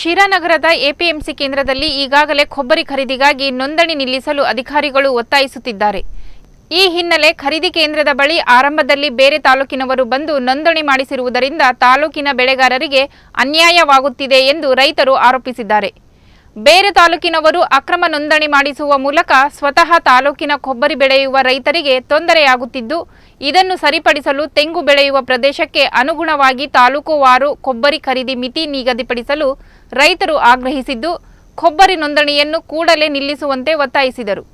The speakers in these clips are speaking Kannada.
ಶಿರಾನಗರದ ಎಪಿಎಂಸಿ ಕೇಂದ್ರದಲ್ಲಿ ಈಗಾಗಲೇ ಕೊಬ್ಬರಿ ಖರೀದಿಗಾಗಿ ನೋಂದಣಿ ನಿಲ್ಲಿಸಲು ಅಧಿಕಾರಿಗಳು ಒತ್ತಾಯಿಸುತ್ತಿದ್ದಾರೆ. ಈ ಹಿನ್ನೆಲೆ ಖರೀದಿ ಕೇಂದ್ರದ ಬಳಿ ಆರಂಭದಲ್ಲಿ ಬೇರೆ ತಾಲೂಕಿನವರು ಬಂದು ನೋಂದಣಿ ಮಾಡಿಸಿರುವುದರಿಂದ ತಾಲೂಕಿನ ಬೆಳೆಗಾರರಿಗೆ ಅನ್ಯಾಯವಾಗುತ್ತಿದೆ ಎಂದು ರೈತರು ಆರೋಪಿಸಿದ್ದಾರೆ. ಬೇರೆ ತಾಲೂಕಿನವರು ಅಕ್ರಮ ನೋಂದಣಿ ಮಾಡಿಸುವ ಮೂಲಕ ಸ್ವತಃ ತಾಲೂಕಿನ ಕೊಬ್ಬರಿ ಬೆಳೆಯುವ ರೈತರಿಗೆ ತೊಂದರೆಯಾಗುತ್ತಿದ್ದು ಇದನ್ನು ಸರಿಪಡಿಸಲು ತೆಂಗು ಬೆಳೆಯುವ ಪ್ರದೇಶಕ್ಕೆ ಅನುಗುಣವಾಗಿ ತಾಲೂಕುವಾರು ಕೊಬ್ಬರಿ ಖರೀದಿ ಮಿತಿ ನಿಗದಿಪಡಿಸಲು ರೈತರು ಆಗ್ರಹಿಸಿದ್ದು, ಕೊಬ್ಬರಿ ನೋಂದಣಿಯನ್ನು ಕೂಡಲೇ ನಿಲ್ಲಿಸುವಂತೆ ಒತ್ತಾಯಿಸಿದರು.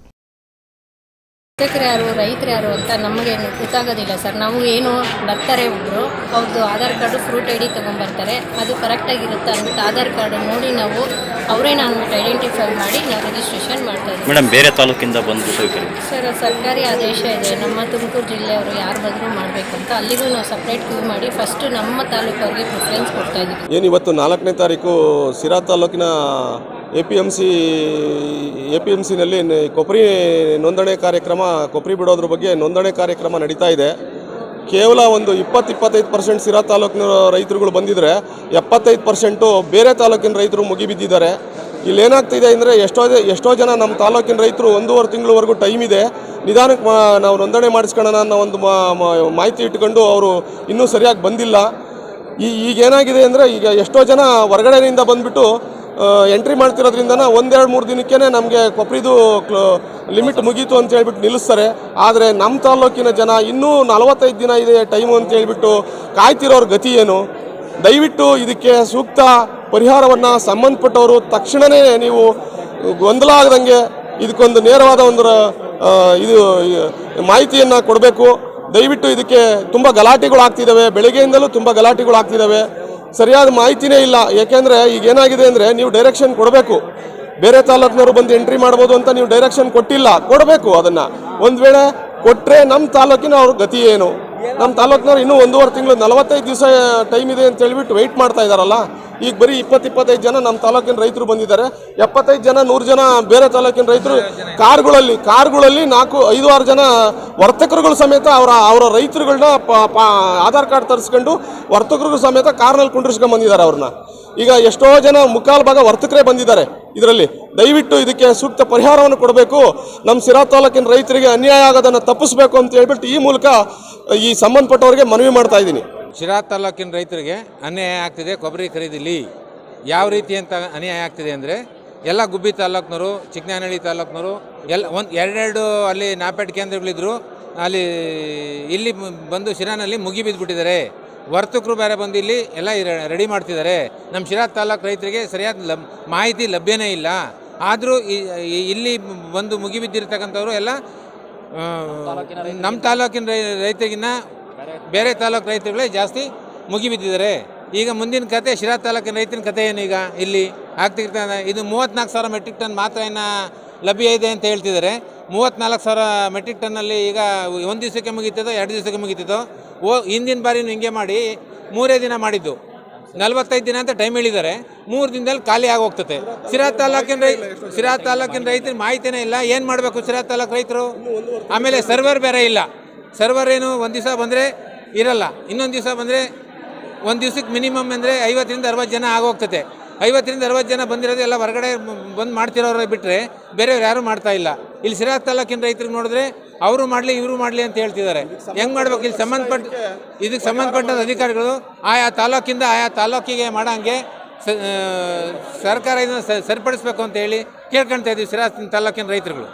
ಕೃಷಿಕರು ಯಾರು ರೈತರು ಯಾರು ಅಂತ ನಮಗೆ ಗೊತ್ತಾಗೋದಿಲ್ಲ ಸರ್. ನಾವು ಏನು ಬರ್ತಾರೆ ಒಬ್ಬರು ಅವ್ರದ್ದು Aadhaar card fruit I D ತೊಗೊಂಬರ್ತಾರೆ ಅದು ಕರೆಕ್ಟಾಗಿರುತ್ತೆ ಅಂದ್ಬಿಟ್ಟು ಆಧಾರ್ ಕಾರ್ಡ್ ನೋಡಿ ನಾವು ಅವರೇನ ನಾನು ಐಡೆಂಟಿಫೈ ಮಾಡಿ ನಾವು ರಿಜಿಸ್ಟ್ರೇಷನ್ ಮಾಡ್ತಾ ಇದ್ದೀವಿ. ಮೇಡಮ್ ಬೇರೆ ತಾಲೂಕಿಂದ ಬಂದ್ಬಿಟ್ಟು ಸರ್ ಸರ್ಕಾರಿ ಆದೇಶ ಇದೆ. ನಮ್ಮ ತುಮಕೂರು ಜಿಲ್ಲೆಯವರು ಯಾರು ಬಂದರೂ ಮಾಡಬೇಕು ಅಂತ ಅಲ್ಲಿಗೂ ನಾವು ಸಪ್ರೇಟ್ ಕ್ಯೂ ಮಾಡಿ ಫಸ್ಟು ನಮ್ಮ ತಾಲೂಕವ್ರಿಗೆ ಪ್ರಿಫರೆನ್ಸ್ ಕೊಡ್ತಾ ಇದ್ದೀವಿ. ಏನು ಇವತ್ತು ನಾಲ್ಕನೇ ತಾರೀಕು ಸಿರಾ ತಾಲೂಕಿನ A P M C A P M ಸಿನಲ್ಲಿ ಕೊಬ್ಬರಿ ನೋಂದಣಿ ಕಾರ್ಯಕ್ರಮ, ಕೊಪ್ರಿ ಬಿಡೋದ್ರ ಬಗ್ಗೆ ನೋಂದಣಿ ಕಾರ್ಯಕ್ರಮ ನಡೀತಾ ಇದೆ. ಕೇವಲ ಒಂದು ಇಪ್ಪತ್ತು ಇಪ್ಪತ್ತೈದು ಪರ್ಸೆಂಟ್ ಸಿರಾ ತಾಲೂಕಿನ ರೈತರುಗಳು ಬಂದಿದ್ದರೆ ಎಪ್ಪತ್ತೈದು ಪರ್ಸೆಂಟು ಬೇರೆ ತಾಲೂಕಿನ ರೈತರು ಮುಗಿಬಿದ್ದಿದ್ದಾರೆ. ಇಲ್ಲಿ ಏನಾಗ್ತಿದೆ ಅಂದರೆ ಎಷ್ಟೋ ಎಷ್ಟೋ ಜನ ನಮ್ಮ ತಾಲೂಕಿನ ರೈತರು ಒಂದೂವರೆ ತಿಂಗಳವರೆಗೂ ಟೈಮ್ ಇದೆ. ನಿಧಾನಕ್ಕೆ ನಾವು ನೋಂದಣಿ ಮಾಡಿಸ್ಕೊಳ್ಳೋಣ ಅನ್ನೋ ಒಂದು ಮಾಹಿತಿ ಇಟ್ಕೊಂಡು ಅವರು ಇನ್ನೂ ಸರಿಯಾಗಿ ಬಂದಿಲ್ಲ. ಈ ಈಗ ಏನಾಗಿದೆ ಅಂದರೆ ಈಗ ಎಷ್ಟೋ ಜನ ಹೊರಗಡೆಯಿಂದ ಬಂದುಬಿಟ್ಟು ಎಂಟ್ರಿ ಮಾಡ್ತಿರೋದ್ರಿಂದನ ಒಂದೆರಡು ಮೂರು ದಿನಕ್ಕೇ ನಮಗೆ ಕೊಪ್ರಿದು ಲಿಮಿಟ್ ಮುಗೀತು ಅಂತ ಹೇಳ್ಬಿಟ್ಟು ನಿಲ್ಲಿಸ್ತಾರೆ. ಆದರೆ ನಮ್ಮ ತಾಲ್ಲೂಕಿನ ಜನ ಇನ್ನೂ ನಲವತ್ತೈದು ದಿನ ಇದೆ ಟೈಮು ಅಂತ ಹೇಳ್ಬಿಟ್ಟು ಕಾಯ್ತಿರೋರ ಗತಿ ಏನು? ದಯವಿಟ್ಟು ಇದಕ್ಕೆ ಸೂಕ್ತ ಪರಿಹಾರವನ್ನು ಸಂಬಂಧಪಟ್ಟವರು ತಕ್ಷಣವೇ ನೀವು ಗೊಂದಲ ಆಗದಂಗೆ ಇದಕ್ಕೊಂದು ನೇರವಾದ ಒಂದು ಇದು ಮಾಹಿತಿಯನ್ನು ಕೊಡಬೇಕು. ದಯವಿಟ್ಟು ಇದಕ್ಕೆ ತುಂಬ ಗಲಾಟೆಗಳು ಆಗ್ತಿದ್ದಾವೆ ಬೆಳಗ್ಗೆಯಿಂದಲೂ ತುಂಬ ಗಲಾಟೆಗಳು ಆಗ್ತಿದ್ದಾವೆ ಸರಿಯಾದ ಮಾಹಿತಿನೇ ಇಲ್ಲ. ಏಕೆಂದರೆ ಈಗ ಏನಾಗಿದೆ ಅಂದರೆ ನೀವು ಡೈರೆಕ್ಷನ್ ಕೊಡಬೇಕು. ಬೇರೆ ತಾಲೂಕಿನವರು ಬಂದು ಎಂಟ್ರಿ ಮಾಡ್ಬೋದು ಅಂತ ನೀವು ಡೈರೆಕ್ಷನ್ ಕೊಟ್ಟಿಲ್ಲ. ಕೊಡಬೇಕು ಅದನ್ನು. ಒಂದು ವೇಳೆ ಕೊಟ್ಟರೆ ನಮ್ಮ ತಾಲೂಕಿನ ಅವ್ರ ಗತಿ ಏನು? ನಮ್ಮ ತಾಲೂಕಿನವ್ರು ಇನ್ನೂ ಒಂದೂವರೆ ತಿಂಗಳು ನಲವತ್ತೈದು ದಿವಸ ಟೈಮ್ ಇದೆ ಅಂತ ಹೇಳ್ಬಿಟ್ಟು ವೆಯ್ಟ್ ಮಾಡ್ತಾ ಇದ್ದಾರಲ್ಲ ಈಗ ಬರೀ ಇಪ್ಪತ್ತು ಇಪ್ಪತ್ತೈದು ಜನ ನಮ್ಮ ತಾಲೂಕಿನ ರೈತರು ಬಂದಿದ್ದಾರೆ. ಎಪ್ಪತ್ತೈದು ಜನ, ನೂರು ಜನ ಬೇರೆ ತಾಲೂಕಿನ ರೈತರು ಕಾರ್ಗಳಲ್ಲಿ ಕಾರ್ಗಳಲ್ಲಿ ನಾಲ್ಕು, ಐದು, ಆರು ಜನ ವರ್ತಕರುಗಳು ಸಮೇತ ಅವರ ಅವರ ರೈತರುಗಳನ್ನ ಆಧಾರ್ ಕಾರ್ಡ್ ತರಿಸ್ಕೊಂಡು ವರ್ತಕರುಗಳು ಸಮೇತ ಕಾರ್ನಲ್ಲಿ ಕುಂಡ್ರಿಸ್ಕೊಂಡು ಬಂದಿದ್ದಾರೆ ಅವ್ರನ್ನ. ಈಗ ಎಷ್ಟೋ ಜನ ಮುಕ್ಕಾಲು ಭಾಗ ವರ್ತಕರೇ ಬಂದಿದ್ದಾರೆ ಇದರಲ್ಲಿ. ದಯವಿಟ್ಟು ಇದಕ್ಕೆ ಸೂಕ್ತ ಪರಿಹಾರವನ್ನು ಕೊಡಬೇಕು. ನಮ್ಮ ಸಿರಾ ತಾಲೂಕಿನ ರೈತರಿಗೆ ಅನ್ಯಾಯ ಆಗೋದನ್ನು ತಪ್ಪಿಸ್ಬೇಕು ಅಂತ ಹೇಳ್ಬಿಟ್ಟು ಈ ಮೂಲಕ ಈ ಸಂಬಂಧಪಟ್ಟವರಿಗೆ ಮನವಿ ಮಾಡ್ತಾ ಇದ್ದೀನಿ. ಶಿರಾ ತಾಲೂಕಿನ ರೈತರಿಗೆ ಅನ್ಯಾಯ ಆಗ್ತಿದೆ ಕೊಬ್ಬರಿ ಖರೀದಿಲಿ ಯಾವ ರೀತಿ ಅಂತ ಅನ್ಯಾಯ ಆಗ್ತಿದೆ ಅಂದರೆ ಎಲ್ಲ ಗುಬ್ಬಿ ತಾಲೂಕಿನವರು ಚಿಕ್ಕನಾನಹಳ್ಳಿ ತಾಲೂಕಿನವರು ಎಲ್ಲ ಒಂದು ಎರಡೆರಡು ಅಲ್ಲಿ ನಾಪೇಟ್ ಕೇಂದ್ರಗಳಿದ್ರು ಅಲ್ಲಿ ಇಲ್ಲಿ ಬಂದು ಶಿರಾನಲ್ಲಿ ಮುಗಿ ಬಿದ್ದುಬಿಟ್ಟಿದ್ದಾರೆ ವರ್ತಕರು ಬೇರೆ ಬಂದು ಇಲ್ಲಿ ಎಲ್ಲ ರೆಡಿ ಮಾಡ್ತಿದ್ದಾರೆ. ನಮ್ಮ ಶಿರಾ ತಾಲೂಕು ರೈತರಿಗೆ ಸರಿಯಾದ ಲಬ್ ಮಾಹಿತಿ ಲಭ್ಯನೇ ಇಲ್ಲ. ಆದರೂ ಇಲ್ಲಿ ಬಂದು ಮುಗಿ ಬಿದ್ದಿರ್ತಕ್ಕಂಥವ್ರು ಎಲ್ಲ ನಮ್ಮ ತಾಲೂಕಿನ ರೈ- ರೈತರಿಗಿನ್ನ ಬೇರೆ ತಾಲೂಕು ರೈತರುಗಳೇ ಜಾಸ್ತಿ ಮುಗಿಬಿದ್ದಿದ್ದಾರೆ. ಈಗ ಮುಂದಿನ ಕತೆ ಶಿರಾ ತಾಲೂಕಿನ ರೈತನ ಕತೆ ಏನು ಈಗ? ಇಲ್ಲಿ ಆಗ್ತಿರ್ತಾನೆ ಇದು ಮೂವತ್ತ್ನಾಲ್ಕು ಸಾವಿರ ಮೆಟ್ರಿಕ್ ಟನ್ ಮಾತ್ರ ಇನ್ನು ಲಭ್ಯ ಇದೆ ಅಂತ ಹೇಳ್ತಿದ್ದಾರೆ. ಮೂವತ್ತ್ನಾಲ್ಕು ಸಾವಿರ ಮೆಟ್ರಿಕ್ ಟನ್ನಲ್ಲಿ ಈಗ ಒಂದು ದಿವಸಕ್ಕೆ ಮುಗೀತದೋ, ಎರಡು ದಿವಸಕ್ಕೆ ಮುಗೀತದೋ, ಓ, ಹಿಂದಿನ ಬಾರಿನೂ ಹಿಂಗೆ ಮಾಡಿ ಮೂರೇ ದಿನ ಮಾಡಿದ್ದು. ನಲವತ್ತೈದು ದಿನ ಅಂತ ಟೈಮ್ ಹೇಳಿದ್ದಾರೆ. ಮೂರು ದಿನದಲ್ಲಿ ಖಾಲಿ ಆಗೋಗ್ತದೆ. ಸಿರಾ ತಾಲೂಕಿನ ರೈ ಸಿರಾ ತಾಲೂಕಿನ ರೈತರ ಮಾಹಿತಿನೇ ಇಲ್ಲ. ಏನು ಮಾಡಬೇಕು ಸಿರಾ ತಾಲೂಕು ರೈತರು? ಆಮೇಲೆ ಸರ್ವರ್ ಬೇರೆ ಇಲ್ಲ. ಸರ್ವರ್ ಏನು ಒಂದು ದಿವಸ ಬಂದರೆ ಇರಲ್ಲ. ಇನ್ನೊಂದು ದಿವಸ ಬಂದರೆ ಒಂದು ದಿವ್ಸಕ್ಕೆ ಮಿನಿಮಮ್ ಅಂದರೆ ಐವತ್ತರಿಂದ ಅರವತ್ತು ಜನ ಆಗೋಗ್ತದೆ. ಐವತ್ತರಿಂದ ಅರವತ್ತು ಜನ ಬಂದಿರೋದು ಎಲ್ಲ ಹೊರಗಡೆ ಬಂದು ಮಾಡ್ತಿರೋರು ಬಿಟ್ಟರೆ ಬೇರೆಯವ್ರು ಯಾರೂ ಮಾಡ್ತಾ ಇಲ್ಲ. ಇಲ್ಲಿ ಸಿರಾ ತಾಲೂಕಿನ ರೈತರಿಗೆ ನೋಡಿದ್ರೆ ಅವರು ಮಾಡಲಿ, ಇವರು ಮಾಡಲಿ ಅಂತ ಹೇಳ್ತಿದ್ದಾರೆ. ಹೆಂಗೆ ಮಾಡ್ಬೇಕು? ಇಲ್ಲಿ ಸಂಬಂಧಪಟ್ಟ ಇದಕ್ಕೆ ಸಂಬಂಧಪಟ್ಟ ಅಧಿಕಾರಿಗಳು ಆಯಾ ತಾಲೂಕಿಂದ ಆಯಾ ತಾಲೂಕಿಗೆ ಮಾಡೋಂಗೆ ಸರ್ಕಾರ ಇದನ್ನು ಸರಿಪಡಿಸ್ಬೇಕು ಅಂತ ಹೇಳಿ ಕೇಳ್ಕೊಳ್ತಾ ಇದ್ದೀವಿ ಸಿರಾ ತಾಲೂಕಿನ ರೈತರುಗಳು.